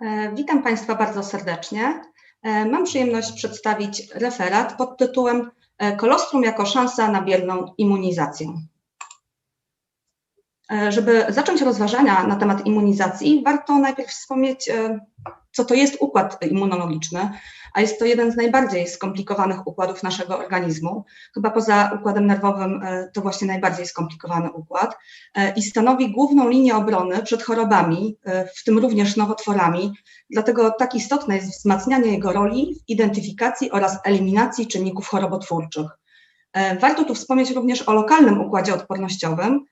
E, witam Państwa bardzo serdecznie. E, mam przyjemność przedstawić referat pod tytułem e, Kolostrum jako szansa na bierną immunizację. Żeby zacząć rozważania na temat immunizacji, warto najpierw wspomnieć, co to jest układ immunologiczny, a jest to jeden z najbardziej skomplikowanych układów naszego organizmu. Chyba poza układem nerwowym e, to właśnie najbardziej skomplikowany układ e, i stanowi główną linię obrony przed chorobami, e, w tym również nowotworami. Dlatego tak istotne jest wzmacnianie jego roli w identyfikacji oraz eliminacji czynników chorobotwórczych. Warto tu wspomnieć również o lokalnym układzie odpornościowym,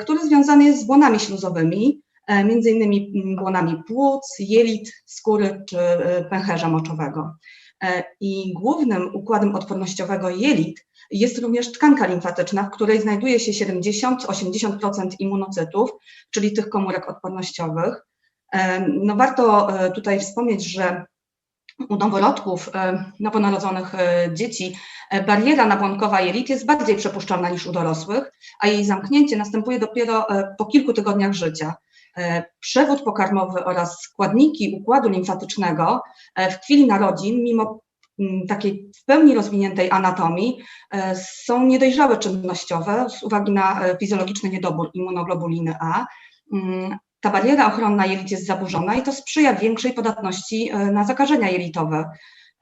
który związany jest z błonami śluzowymi, między innymi mm, błonami płuc, jelit, skóry czy e, pęcherza moczowego. E, I głównym układem odpornościowego jelit jest również tkanka limfatyczna, w której znajduje się 70-80% immunocytów, czyli tych komórek odpornościowych. No warto tutaj wspomnieć, że u noworodków, nowonarodzonych dzieci, bariera nabłonkowa jelit jest bardziej przepuszczalna niż u dorosłych, a jej zamknięcie następuje dopiero po kilku tygodniach życia. E, przewód pokarmowy oraz składniki układu limfatycznego e, w chwili narodzin, mimo mm, takiej w pełni rozwiniętej anatomii, e, są niedojrzałe czynnościowe z uwagi na fizjologiczny niedobór immunoglobuliny A. Mm, ta bariera ochronna jelit jest zaburzona i to sprzyja większej podatności na zakażenia jelitowe.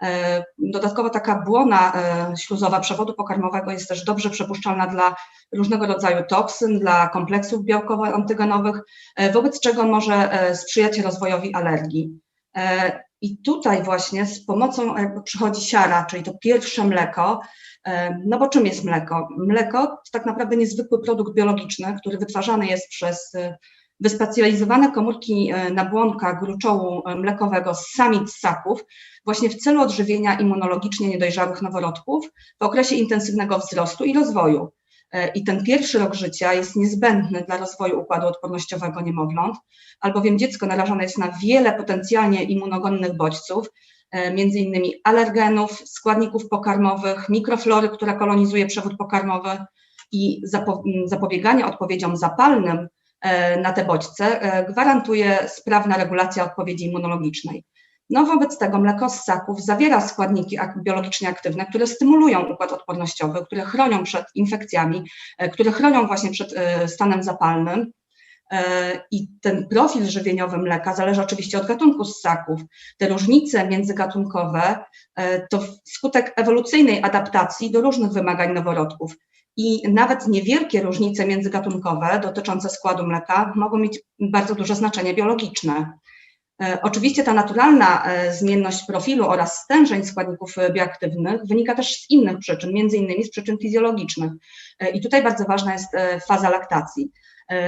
E, dodatkowo taka błona e, śluzowa przewodu pokarmowego jest też dobrze przepuszczalna dla różnego rodzaju toksyn, dla kompleksów białkowo-antygenowych, e, wobec czego może sprzyjać rozwojowi alergii. I tutaj właśnie z pomocą przychodzi siara, czyli to pierwsze mleko. No bo czym jest mleko? Mleko to tak naprawdę niezwykły produkt biologiczny, który wytwarzany jest przez wyspecjalizowane komórki e, nabłonka gruczołu e, mlekowego z samic ssaków właśnie w celu odżywienia immunologicznie niedojrzałych noworodków w okresie intensywnego wzrostu i rozwoju. E, I ten pierwszy rok życia jest niezbędny dla rozwoju układu odpornościowego niemowląt, albowiem dziecko narażone jest na wiele potencjalnie immunogonnych bodźców, między innymi alergenów, składników pokarmowych, mikroflory, która kolonizuje przewód pokarmowy i zapobieganie odpowiedziom zapalnym na te bodźce e, gwarantuje sprawna regulacja odpowiedzi immunologicznej. No wobec tego mleko z ssaków zawiera składniki biologicznie aktywne, które stymulują układ odpornościowy, które chronią przed infekcjami, e, które chronią właśnie przed stanem zapalnym. I ten profil żywieniowy mleka zależy oczywiście od gatunku ssaków. Te różnice międzygatunkowe to skutek ewolucyjnej adaptacji do różnych wymagań noworodków i nawet niewielkie różnice międzygatunkowe dotyczące składu mleka mogą mieć bardzo duże znaczenie biologiczne. E, oczywiście ta naturalna e, zmienność profilu oraz stężeń składników bioaktywnych wynika też z innych przyczyn, między innymi z przyczyn fizjologicznych. E, I tutaj bardzo ważna jest faza laktacji.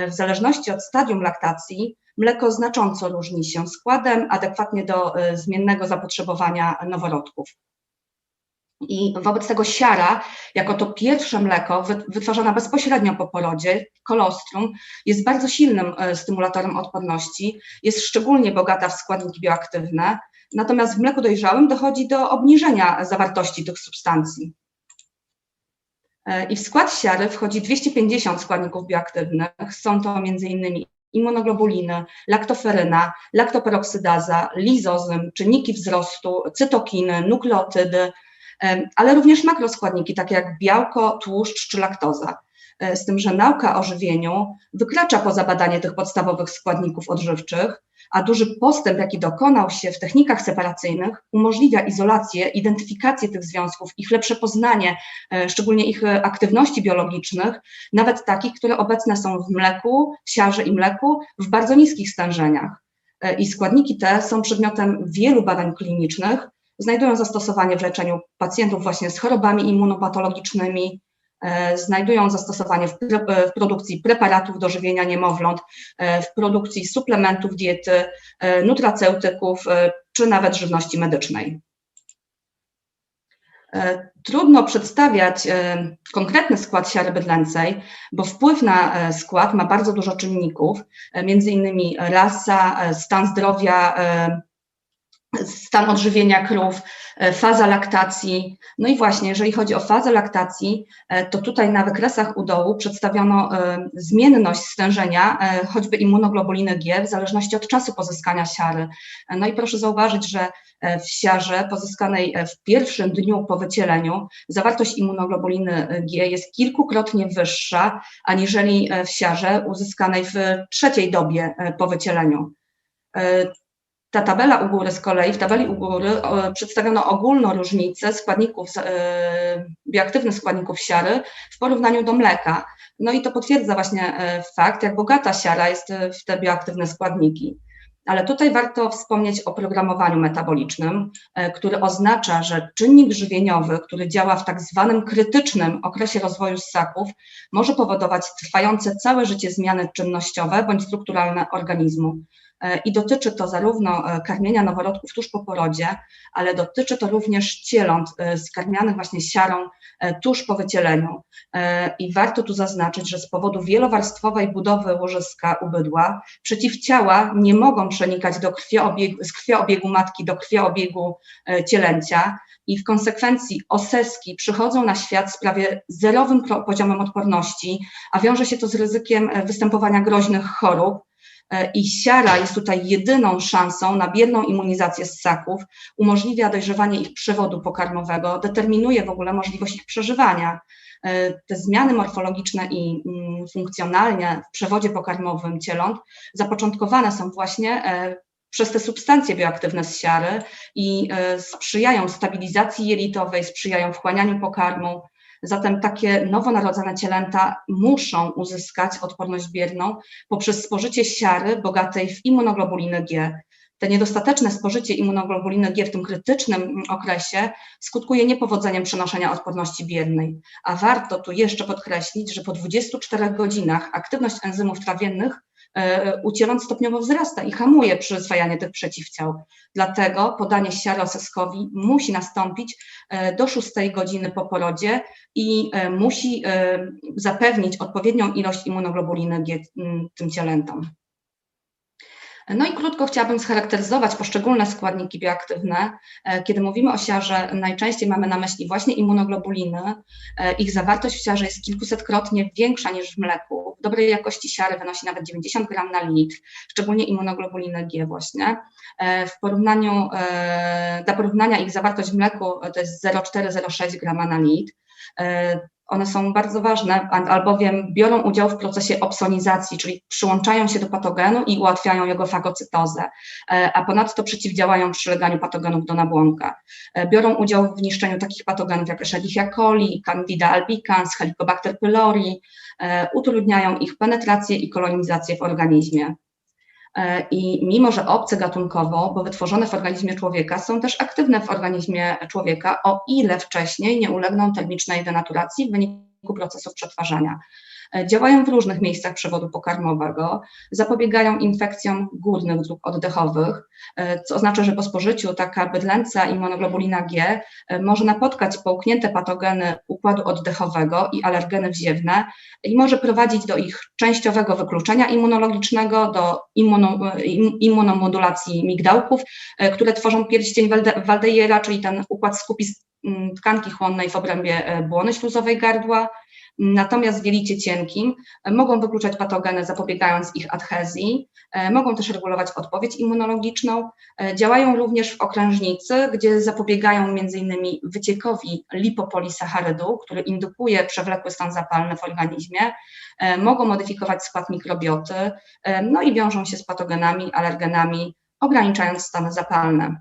W zależności od stadium laktacji mleko znacząco różni się składem adekwatnie do zmiennego zapotrzebowania noworodków. I wobec tego siara, jako to pierwsze mleko wytwarzane bezpośrednio po porodzie, kolostrum, jest bardzo silnym e, stymulatorem odporności, jest szczególnie bogata w składniki bioaktywne, natomiast w mleku dojrzałym dochodzi do obniżenia zawartości tych substancji. E, I w skład siary wchodzi 250 składników bioaktywnych. Są to m.in. immunoglobuliny, laktoferyna, laktoperoksydaza, lizozym, czynniki wzrostu, cytokiny, nukleotydy, ale również makroskładniki, takie jak białko, tłuszcz czy laktoza. E, z tym, że nauka o żywieniu wykracza poza badanie tych podstawowych składników odżywczych, a duży postęp, jaki dokonał się w technikach separacyjnych, umożliwia izolację, identyfikację tych związków, ich lepsze poznanie, e, szczególnie ich e, aktywności biologicznych, nawet takich, które obecne są w mleku, w siarze i mleku w bardzo niskich stężeniach. I składniki te są przedmiotem wielu badań klinicznych, znajdują zastosowanie w leczeniu pacjentów właśnie z chorobami immunopatologicznymi, e, znajdują zastosowanie w, w, produkcji preparatów do żywienia niemowląt, e, w produkcji suplementów diety, e, nutraceutyków czy nawet żywności medycznej. Trudno przedstawiać konkretny skład siary bydlęcej, bo wpływ na skład ma bardzo dużo czynników, między innymi rasa, stan zdrowia stan odżywienia krów, e, faza laktacji. No i właśnie, jeżeli chodzi o fazę laktacji, e, to tutaj na wykresach u dołu przedstawiono e, zmienność stężenia, choćby immunoglobuliny G, w zależności od czasu pozyskania siary. No i proszę zauważyć, że w siarze pozyskanej w pierwszym dniu po wycieleniu zawartość immunoglobuliny G jest kilkukrotnie wyższa, aniżeli w siarze uzyskanej w trzeciej dobie po wycieleniu. Ta tabela u góry z kolei, w tabeli u góry przedstawiono ogólną różnicę składników, e, bioaktywnych składników siary w porównaniu do mleka. No i to potwierdza właśnie e, fakt, jak bogata siara jest e, w te bioaktywne składniki. Ale tutaj warto wspomnieć o programowaniu metabolicznym, który oznacza, że czynnik żywieniowy, który działa w tak zwanym krytycznym okresie rozwoju ssaków, może powodować trwające całe życie zmiany czynnościowe bądź strukturalne organizmu. E, i dotyczy to zarówno e, karmienia noworodków tuż po porodzie, ale dotyczy to również cieląt e, skarmianych właśnie siarą tuż po wycieleniu. I warto tu zaznaczyć, że z powodu wielowarstwowej budowy łożyska u bydła przeciwciała nie mogą przenikać do krwiobiegu, z krwiobiegu matki do krwiobiegu cielęcia i w konsekwencji oseski przychodzą na świat z prawie zerowym poziomem odporności, a wiąże się to z ryzykiem występowania groźnych chorób, i siara jest tutaj jedyną szansą na bierną immunizację ssaków, umożliwia dojrzewanie ich przewodu pokarmowego, determinuje w ogóle możliwość ich przeżywania. E, te zmiany morfologiczne i mm, funkcjonalnie w przewodzie pokarmowym cieląt zapoczątkowane są właśnie e, przez te substancje bioaktywne z siary i sprzyjają stabilizacji jelitowej, sprzyjają wchłanianiu pokarmu, Zatem takie nowonarodzone cielęta muszą uzyskać odporność bierną poprzez spożycie siary bogatej w immunoglobulinę G. Te niedostateczne spożycie immunoglobuliny G w tym krytycznym okresie skutkuje niepowodzeniem przenoszenia odporności biernej. A warto tu jeszcze podkreślić, że po 24 godzinach aktywność enzymów trawiennych E, ucieląc stopniowo wzrasta i hamuje przyswajanie tych przeciwciał. Dlatego podanie siary oseskowi musi nastąpić e, do 6 godziny po porodzie i e, musi zapewnić odpowiednią ilość immunoglobuliny tym cielętom. No i krótko chciałabym scharakteryzować poszczególne składniki bioaktywne. E, kiedy mówimy o siarze, najczęściej mamy na myśli właśnie immunoglobuliny. E, ich zawartość w siarze jest kilkusetkrotnie większa niż w mleku. W dobrej jakości siary wynosi nawet 90 gram na litr, szczególnie immunoglobuliny G właśnie. E, w porównaniu, dla porównania ich zawartość w mleku to jest 0,4-0,6 grama na litr. One są bardzo ważne, albowiem biorą udział w procesie opsonizacji, czyli przyłączają się do patogenu i ułatwiają jego fagocytozę, e, a ponadto przeciwdziałają przyleganiu patogenów do nabłonka. E, biorą udział w niszczeniu takich patogenów jak Escherichia coli, Candida albicans, Helicobacter pylori, e, utrudniają ich penetrację i kolonizację w organizmie. E, I mimo, że obce gatunkowo, bo wytworzone w organizmie człowieka, są też aktywne w organizmie człowieka, o ile wcześniej nie ulegną termicznej denaturacji w wyniku procesów przetwarzania. E, działają w różnych miejscach przewodu pokarmowego, zapobiegają infekcjom górnych dróg oddechowych, e, co oznacza, że po spożyciu taka bydlęca immunoglobulina G e, może napotkać połknięte patogeny układu oddechowego i alergeny wziewne i może prowadzić do ich częściowego wykluczenia immunologicznego, do immunomodulacji migdałków, które tworzą pierścień Waldejera, czyli ten układ skupis tkanki chłonnej w obrębie błony śluzowej gardła, Natomiast w jelicie cienkim e, mogą wykluczać patogeny, zapobiegając ich adhezji, e, mogą też regulować odpowiedź immunologiczną. E, działają również w okrężnicy, gdzie zapobiegają m.in. wyciekowi lipopolisacharydu, który indukuje przewlekły stan zapalny w organizmie, mogą modyfikować skład mikrobioty, no i wiążą się z patogenami, alergenami, ograniczając stany zapalne.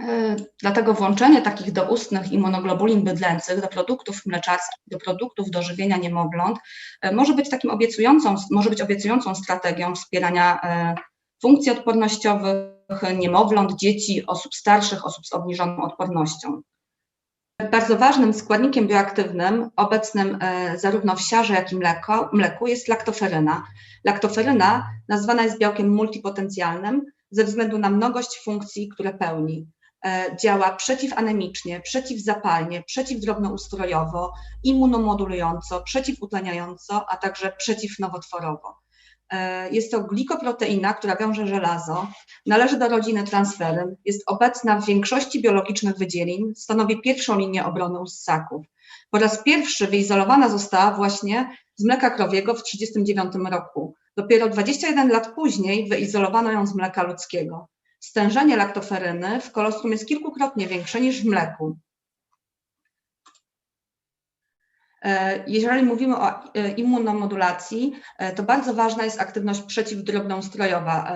E, dlatego włączenie takich doustnych immunoglobulin bydlęcych do produktów mleczarskich, do produktów do żywienia niemowląt e, może być takim obiecującą, może być obiecującą strategią wspierania e, funkcji odpornościowych niemowląt, dzieci, osób starszych, osób z obniżoną odpornością. Bardzo ważnym składnikiem bioaktywnym obecnym zarówno w siarze, jak i mleko, mleku jest laktoferyna. Laktoferyna nazwana jest białkiem multipotencjalnym ze względu na mnogość funkcji, które pełni. E, działa przeciwanemicznie, przeciwzapalnie, przeciwdrobnoustrojowo, immunomodulująco, przeciwutleniająco, a także przeciwnowotworowo. E, Jest to glikoproteina, która wiąże żelazo, należy do rodziny transferyn, jest obecna w większości biologicznych wydzielin, stanowi pierwszą linię obrony u ssaków. Po raz pierwszy wyizolowana została właśnie z mleka krowiego w 1939 roku. Dopiero 21 lat później wyizolowano ją z mleka ludzkiego. Stężenie laktoferyny w kolostrum jest kilkukrotnie większe niż w mleku. E, Jeżeli mówimy o e, immunomodulacji, e, to bardzo ważna jest aktywność przeciwdrobnoustrojowa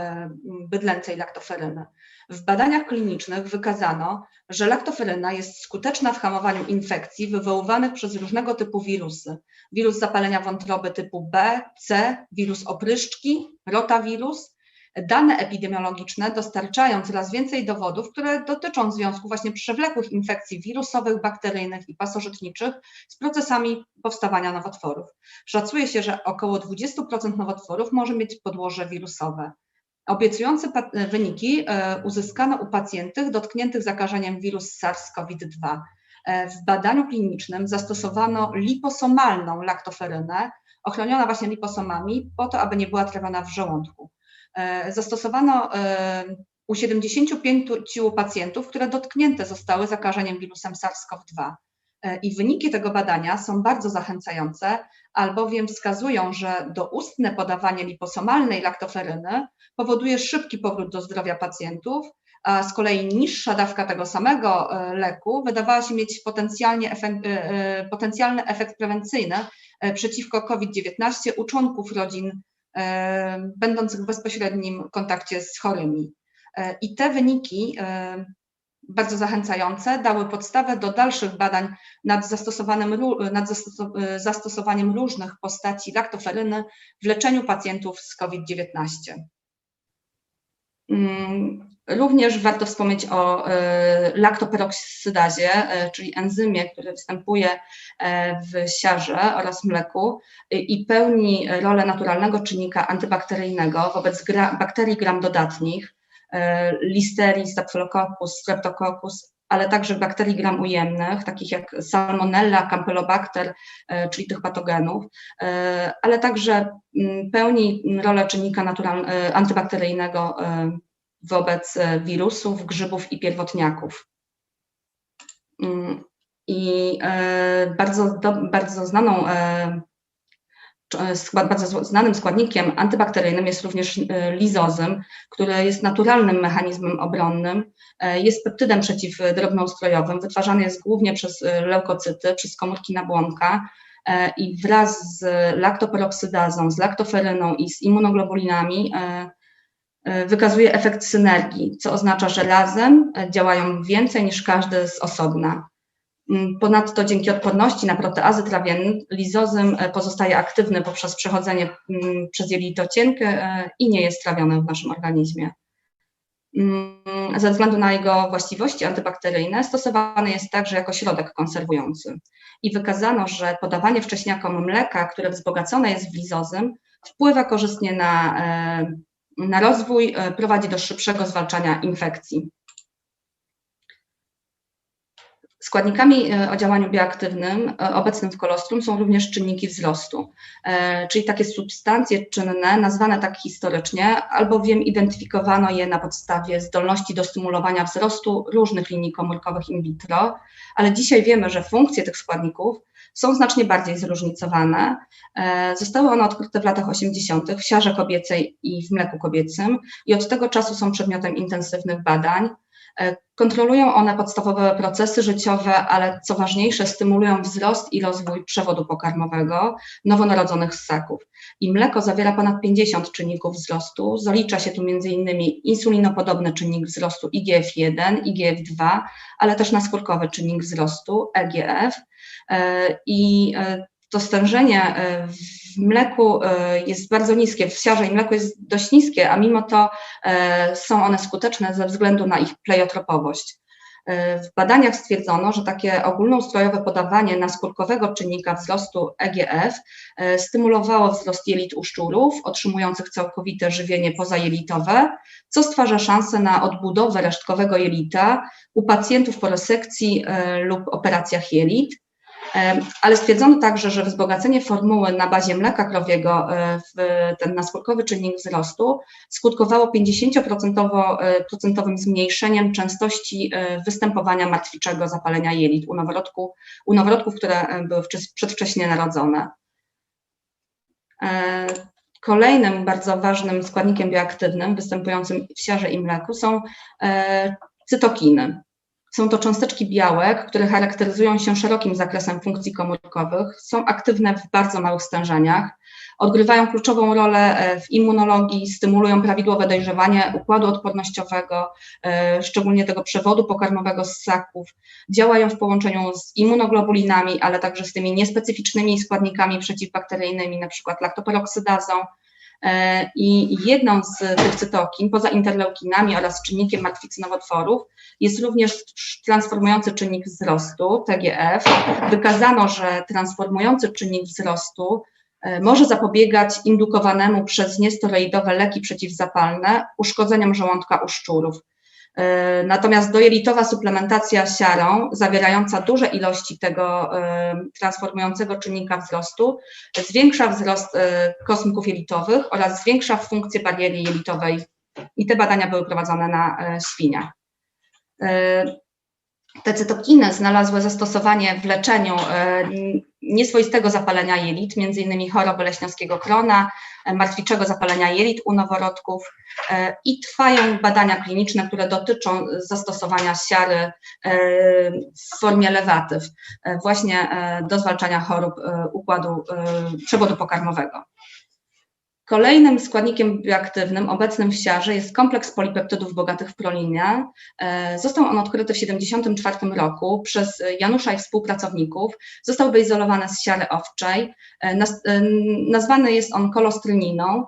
bydlęcej laktoferyny. W badaniach klinicznych wykazano, że laktoferyna jest skuteczna w hamowaniu infekcji wywoływanych przez różnego typu wirusy. Wirus zapalenia wątroby typu B, C, wirus opryszczki, rotawirus. Dane epidemiologiczne dostarczają coraz więcej dowodów, które dotyczą związku właśnie przewlekłych infekcji wirusowych, bakteryjnych i pasożytniczych z procesami powstawania nowotworów. Szacuje się, że około 20% nowotworów może mieć podłoże wirusowe. Obiecujące wyniki e, uzyskano u pacjentów dotkniętych zakażeniem wirus SARS-CoV-2. E, W badaniu klinicznym zastosowano liposomalną laktoferynę, ochroniona właśnie liposomami, po to, aby nie była trawiona w żołądku. E, Zastosowano e, u 75 pacjentów, które dotknięte zostały zakażeniem wirusem SARS-CoV-2. E, I wyniki tego badania są bardzo zachęcające, albowiem wskazują, że doustne podawanie liposomalnej laktoferyny powoduje szybki powrót do zdrowia pacjentów, a z kolei niższa dawka tego samego leku wydawała się mieć potencjalnie efekt, potencjalny efekt prewencyjny przeciwko COVID-19 u członków rodzin będących w bezpośrednim kontakcie z chorymi. E, I te wyniki e, bardzo zachęcające dały podstawę do dalszych badań nad, zastosowanym, nad zastoso- e, zastosowaniem różnych postaci laktoferyny w leczeniu pacjentów z COVID-19. Mm, Również warto wspomnieć o e, laktoperoksydazie, e, czyli enzymie, który występuje e, w siarze oraz mleku i- pełni rolę naturalnego czynnika antybakteryjnego wobec bakterii gram dodatnich, listerii, staphylococcus, streptococcus, ale także bakterii gram ujemnych, takich jak salmonella, campylobacter, e, czyli tych patogenów, e, ale także mm, pełni rolę czynnika e, antybakteryjnego wobec wirusów, grzybów i pierwotniaków. Mm, I bardzo, bardzo znaną bardzo znanym składnikiem antybakteryjnym jest również e, lizozym, który jest naturalnym mechanizmem obronnym, e, jest peptydem przeciwdrobnoustrojowym, wytwarzany jest głównie przez e, leukocyty, przez komórki nabłonka i wraz z laktoperoksydazą, z laktoferyną i z immunoglobulinami wykazuje efekt synergii, co oznacza, że razem działają więcej niż każdy z osobna. Mm, Ponadto dzięki odporności na proteazy trawienne lizozym e, pozostaje aktywny poprzez przechodzenie mm, przez jelito cienkie e, i nie jest trawiony w naszym organizmie. Mm, Ze względu na jego właściwości antybakteryjne stosowany jest także jako środek konserwujący. I wykazano, że podawanie wcześniakom mleka, które wzbogacone jest w lizozym, wpływa korzystnie na, e, na rozwój, prowadzi do szybszego zwalczania infekcji. Składnikami e, o działaniu bioaktywnym e, obecnym w kolostrum są również czynniki wzrostu, e, czyli takie substancje czynne nazwane tak historycznie, albowiem identyfikowano je na podstawie zdolności do stymulowania wzrostu różnych linii komórkowych in vitro, ale dzisiaj wiemy, że funkcje tych składników są znacznie bardziej zróżnicowane. Zostały one odkryte w latach 80. w siarze kobiecej i w mleku kobiecym i od tego czasu są przedmiotem intensywnych badań. E, Kontrolują one podstawowe procesy życiowe, ale co ważniejsze, stymulują wzrost i rozwój przewodu pokarmowego nowonarodzonych ssaków. I mleko zawiera ponad 50 czynników wzrostu. Zalicza się tu m.in. insulinopodobny czynnik wzrostu IGF-1, IGF-2, ale też naskórkowy czynnik wzrostu EGF. E, I e, to stężenie e, w mleku e, jest bardzo niskie, w siarze i mleku jest dość niskie, a mimo to e, są one skuteczne ze względu na ich pleiotropowość. W badaniach stwierdzono, że takie ogólnoustrojowe podawanie naskórkowego czynnika wzrostu EGF stymulowało wzrost jelit u szczurów otrzymujących całkowite żywienie pozajelitowe, co stwarza szansę na odbudowę resztkowego jelita u pacjentów po resekcji lub operacjach jelit. Ale stwierdzono także, że wzbogacenie formuły na bazie mleka krowiego w ten naskórkowy czynnik wzrostu skutkowało 50% zmniejszeniem częstości występowania martwiczego zapalenia jelit u, noworodku, u noworodków, które były przedwcześnie narodzone. Kolejnym bardzo ważnym składnikiem bioaktywnym występującym w siarze i mleku są e, cytokiny. Są to cząsteczki białek, które charakteryzują się szerokim zakresem funkcji komórkowych, są aktywne w bardzo małych stężeniach, odgrywają kluczową rolę e, w immunologii, stymulują prawidłowe dojrzewanie układu odpornościowego, e, szczególnie tego przewodu pokarmowego z ssaków, działają w połączeniu z immunoglobulinami, ale także z tymi niespecyficznymi składnikami przeciwbakteryjnymi, przykład laktoperoksydazą, e, i jedną z tych cytokin, poza interleukinami oraz czynnikiem martwicy nowotworów, jest również transformujący czynnik wzrostu, TGF. Wykazano, że transformujący czynnik wzrostu E, może zapobiegać indukowanemu przez niesteroidowe leki przeciwzapalne uszkodzeniom żołądka u szczurów. E, natomiast dojelitowa suplementacja siarą, zawierająca duże ilości tego e, transformującego czynnika wzrostu, zwiększa wzrost kosmków jelitowych oraz zwiększa funkcję bariery jelitowej. I te badania były prowadzone na świniach. Te cytokiny znalazły zastosowanie w leczeniu nieswoistego zapalenia jelit, innymi choroby leśniowskiego krona, e, martwiczego zapalenia jelit u noworodków e, i trwają badania kliniczne, które dotyczą zastosowania siary e, w formie lewatyw właśnie do zwalczania chorób układu przewodu pokarmowego. Kolejnym składnikiem bioaktywnym obecnym w siarze jest kompleks polipeptydów bogatych w prolinę. E, został on odkryty w 1974 roku przez Janusza i współpracowników. Został wyizolowany z siary owczej. E, e, nazwany jest on kolostryniną.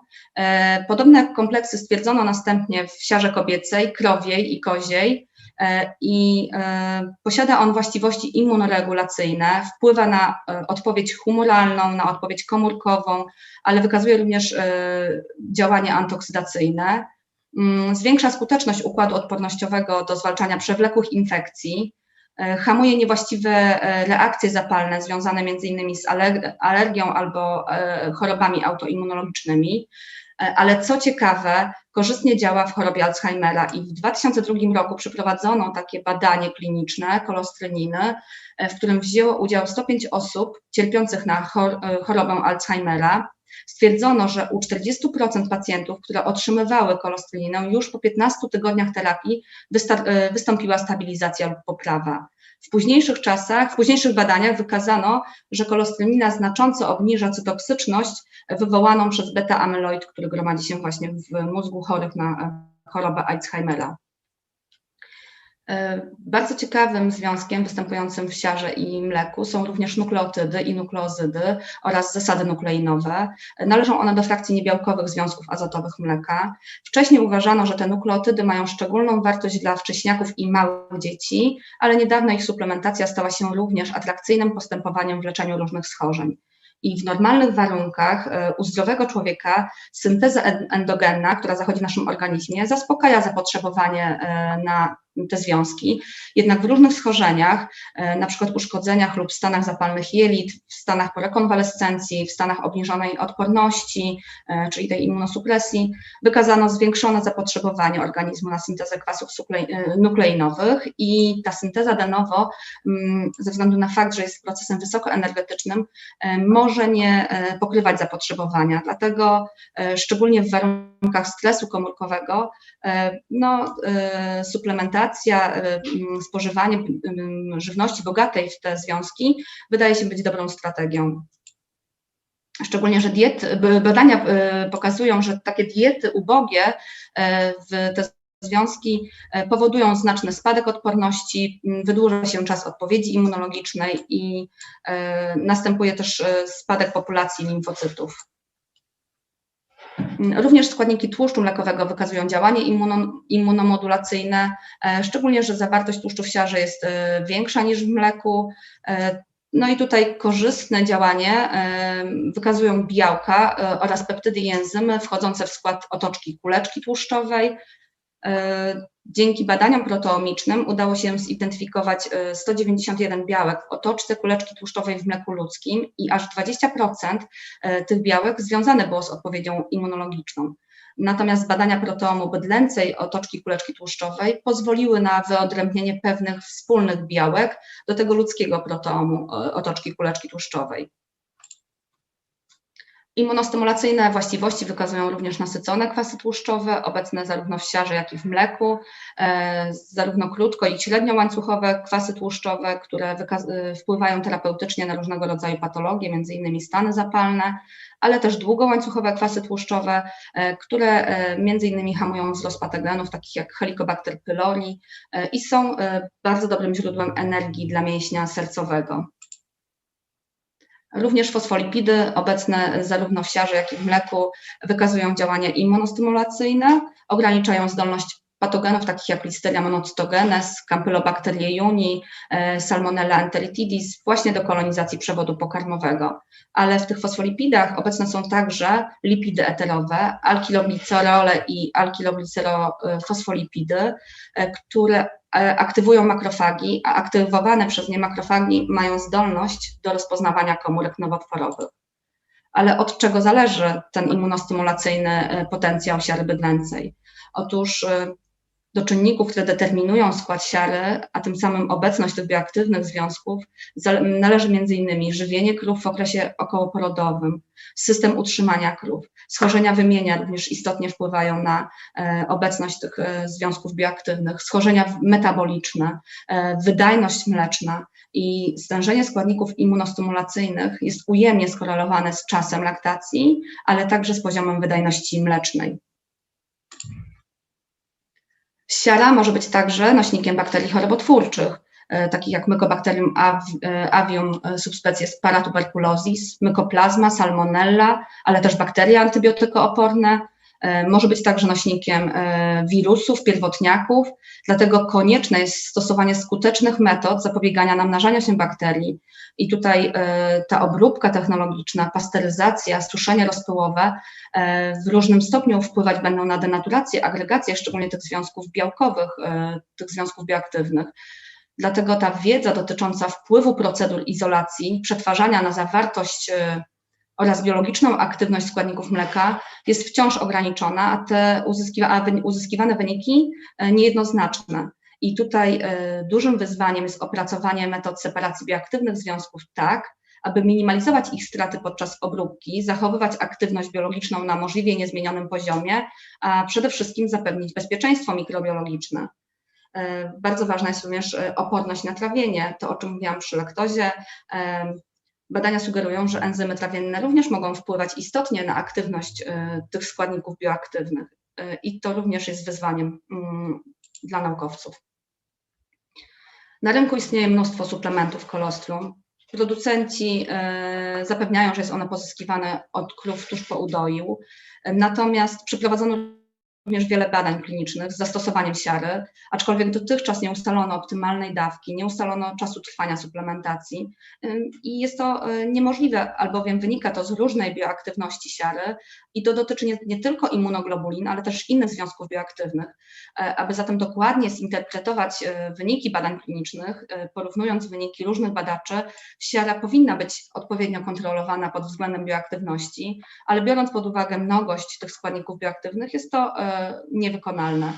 Podobne kompleksy stwierdzono następnie w siarze kobiecej, krowiej i koziej. E, i e, posiada on właściwości immunoregulacyjne, wpływa na e, odpowiedź humoralną, na odpowiedź komórkową, ale wykazuje również działanie antoksydacyjne. Mm, zwiększa skuteczność układu odpornościowego do zwalczania przewlekłych infekcji, hamuje niewłaściwe reakcje zapalne związane m.in. z alergią albo chorobami autoimmunologicznymi, ale co ciekawe, korzystnie działa w chorobie Alzheimera i w 2002 roku przeprowadzono takie badanie kliniczne kolostryniny, e, w którym wzięło udział 105 osób cierpiących na e, chorobę Alzheimera. Stwierdzono, że u 40% pacjentów, które otrzymywały kolostryninę, już po 15 tygodniach terapii e, wystąpiła stabilizacja lub poprawa. W późniejszych czasach, w późniejszych badaniach wykazano, że kolostrenina znacząco obniża cytoksyczność wywołaną przez beta-amyloid, który gromadzi się właśnie w mózgu chorych na chorobę Alzheimera. E, bardzo ciekawym związkiem występującym w siarze i mleku są również nukleotydy i nukleozydy oraz zasady nukleinowe. Należą one do frakcji niebiałkowych związków azotowych mleka. Wcześniej uważano, że te nukleotydy mają szczególną wartość dla wcześniaków i małych dzieci, ale niedawno ich suplementacja stała się również atrakcyjnym postępowaniem w leczeniu różnych schorzeń. I w normalnych warunkach e, u zdrowego człowieka synteza endogenna, która zachodzi w naszym organizmie, zaspokaja zapotrzebowanie e, na te związki. Jednak w różnych schorzeniach, e, na przykład uszkodzeniach lub stanach zapalnych jelit, w stanach po rekonwalescencji, w stanach obniżonej odporności, e, czyli tej immunosupresji, wykazano zwiększone zapotrzebowanie organizmu na syntezę kwasów e, nukleinowych i ta synteza de novo, mm, ze względu na fakt, że jest procesem wysokoenergetycznym, może nie pokrywać zapotrzebowania. Dlatego szczególnie w warunkach stresu komórkowego, no, suplementacja alimentacja, y, mm, spożywanie y, y, żywności bogatej w te związki wydaje się być dobrą strategią. Szczególnie, że badania pokazują, że takie diety ubogie w te związki powodują znaczny spadek odporności, wydłuża się czas odpowiedzi immunologicznej i następuje też spadek populacji limfocytów. Również składniki tłuszczu mlekowego wykazują działanie immunomodulacyjne, e, szczególnie, że zawartość tłuszczu w siarze jest e, większa niż w mleku. E, no i tutaj korzystne działanie wykazują białka oraz peptydy i enzymy wchodzące w skład otoczki kuleczki tłuszczowej. E, dzięki badaniom proteomicznym udało się zidentyfikować 191 białek w otoczce kuleczki tłuszczowej w mleku ludzkim i aż 20% tych białek związane było z odpowiedzią immunologiczną. Natomiast badania proteomu bydlęcej otoczki kuleczki tłuszczowej pozwoliły na wyodrębnienie pewnych wspólnych białek do tego ludzkiego proteomu otoczki kuleczki tłuszczowej. Immunostymulacyjne właściwości wykazują również nasycone kwasy tłuszczowe, obecne zarówno w siarze, jak i w mleku, e, zarówno krótko i średniołańcuchowe kwasy tłuszczowe, które e, wpływają terapeutycznie na różnego rodzaju patologie, innymi stany zapalne, ale też długołańcuchowe kwasy tłuszczowe, e, które innymi hamują wzrost patogenów, takich jak Helicobacter pylori i są bardzo dobrym źródłem energii dla mięśnia sercowego. Również fosfolipidy obecne zarówno w siarze, jak i w mleku wykazują działanie immunostymulacyjne, ograniczają zdolność patogenów takich jak Listeria monocytogenes, Campylobacter jejuni, e, Salmonella enteritidis właśnie do kolonizacji przewodu pokarmowego. Ale w tych fosfolipidach obecne są także lipidy eterowe, alkiloglicerole i alkiloglicerofosfolipidy, e, które aktywują makrofagi, a aktywowane przez nie makrofagi mają zdolność do rozpoznawania komórek nowotworowych. Ale od czego zależy ten immunostymulacyjny e, potencjał siary bydlęcej? Otóż e, do czynników, które determinują skład siary, a tym samym obecność tych bioaktywnych związków, należy m.in. żywienie krów w okresie okołoporodowym, system utrzymania krów. Schorzenia wymienia również istotnie wpływają na e, obecność tych e, związków bioaktywnych, schorzenia metaboliczne, e, wydajność mleczna i stężenie składników immunostymulacyjnych jest ujemnie skorelowane z czasem laktacji, ale także z poziomem wydajności mlecznej. Siara może być także nośnikiem bakterii chorobotwórczych, e, takich jak Mycobacterium e, avium e, subspecies paratuberculosis, Mycoplasma, Salmonella, ale też bakterie antybiotykooporne, może być także nośnikiem e, wirusów, pierwotniaków, dlatego konieczne jest stosowanie skutecznych metod zapobiegania namnażania się bakterii. I tutaj e, ta obróbka technologiczna, pasteryzacja, suszenie rozpyłowe w różnym stopniu wpływać będą na denaturację, agregację szczególnie tych związków białkowych, tych związków bioaktywnych. Dlatego ta wiedza dotycząca wpływu procedur izolacji, przetwarzania na zawartość oraz biologiczną aktywność składników mleka jest wciąż ograniczona, a te uzyskiwane wyniki e, niejednoznaczne. I tutaj e, dużym wyzwaniem jest opracowanie metod separacji bioaktywnych związków tak, aby minimalizować ich straty podczas obróbki, zachowywać aktywność biologiczną na możliwie niezmienionym poziomie, a przede wszystkim zapewnić bezpieczeństwo mikrobiologiczne. E, bardzo ważna jest również oporność na trawienie, to o czym mówiłam przy laktozie, Badania sugerują, że enzymy trawienne również mogą wpływać istotnie na aktywność y, tych składników bioaktywnych y, i to również jest wyzwaniem mm, dla naukowców. Na rynku istnieje mnóstwo suplementów kolostrum. Producenci y, zapewniają, że jest ono pozyskiwane od krów tuż po udoju, natomiast przeprowadzono również wiele badań klinicznych z zastosowaniem siary, aczkolwiek dotychczas nie ustalono optymalnej dawki, nie ustalono czasu trwania suplementacji i jest to e, niemożliwe, albowiem wynika to z różnej bioaktywności siary i to dotyczy nie, nie tylko immunoglobulin, ale też innych związków bioaktywnych. E, aby zatem dokładnie zinterpretować e, wyniki badań klinicznych, porównując wyniki różnych badaczy, siara powinna być odpowiednio kontrolowana pod względem bioaktywności, ale biorąc pod uwagę mnogość tych składników bioaktywnych, jest to niewykonalne.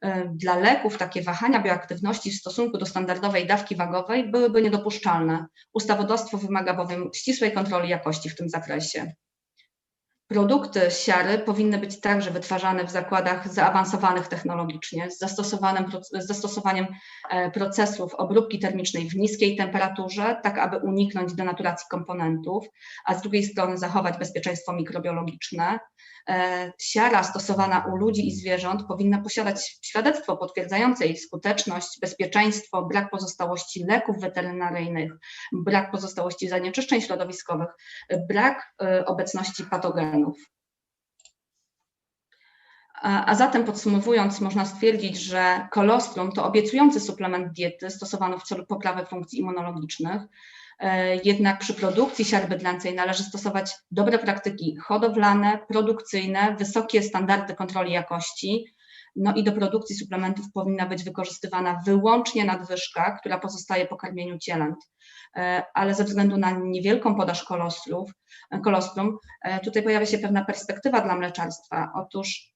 E, dla leków takie wahania bioaktywności w stosunku do standardowej dawki wagowej byłyby niedopuszczalne. Ustawodawstwo wymaga bowiem ścisłej kontroli jakości w tym zakresie. Produkty siary powinny być także wytwarzane w zakładach zaawansowanych technologicznie, z z zastosowaniem e, procesów obróbki termicznej w niskiej temperaturze, tak aby uniknąć denaturacji komponentów, a z drugiej strony zachować bezpieczeństwo mikrobiologiczne. E, siara stosowana u ludzi i zwierząt powinna posiadać świadectwo potwierdzające jej skuteczność, bezpieczeństwo, brak pozostałości leków weterynaryjnych, brak pozostałości zanieczyszczeń środowiskowych, brak e, obecności patogenów. A zatem podsumowując, można stwierdzić, że kolostrum to obiecujący suplement diety stosowany w celu poprawy funkcji immunologicznych, E, jednak przy produkcji siary bydlęcej należy stosować dobre praktyki hodowlane, produkcyjne, wysokie standardy kontroli jakości, No i do produkcji suplementów powinna być wykorzystywana wyłącznie nadwyżka, która pozostaje po karmieniu cielęt. Ale ze względu na niewielką podaż kolostrów, kolostrum, tutaj pojawia się pewna perspektywa dla mleczarstwa. Otóż E,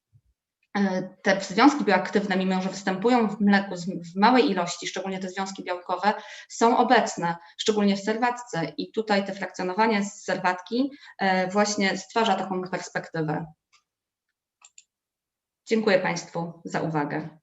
te związki bioaktywne, mimo że występują w mleku w małej ilości, szczególnie te związki białkowe, są obecne, szczególnie w serwatce i tutaj te frakcjonowanie z serwatki e, właśnie stwarza taką perspektywę. Dziękuję Państwu za uwagę.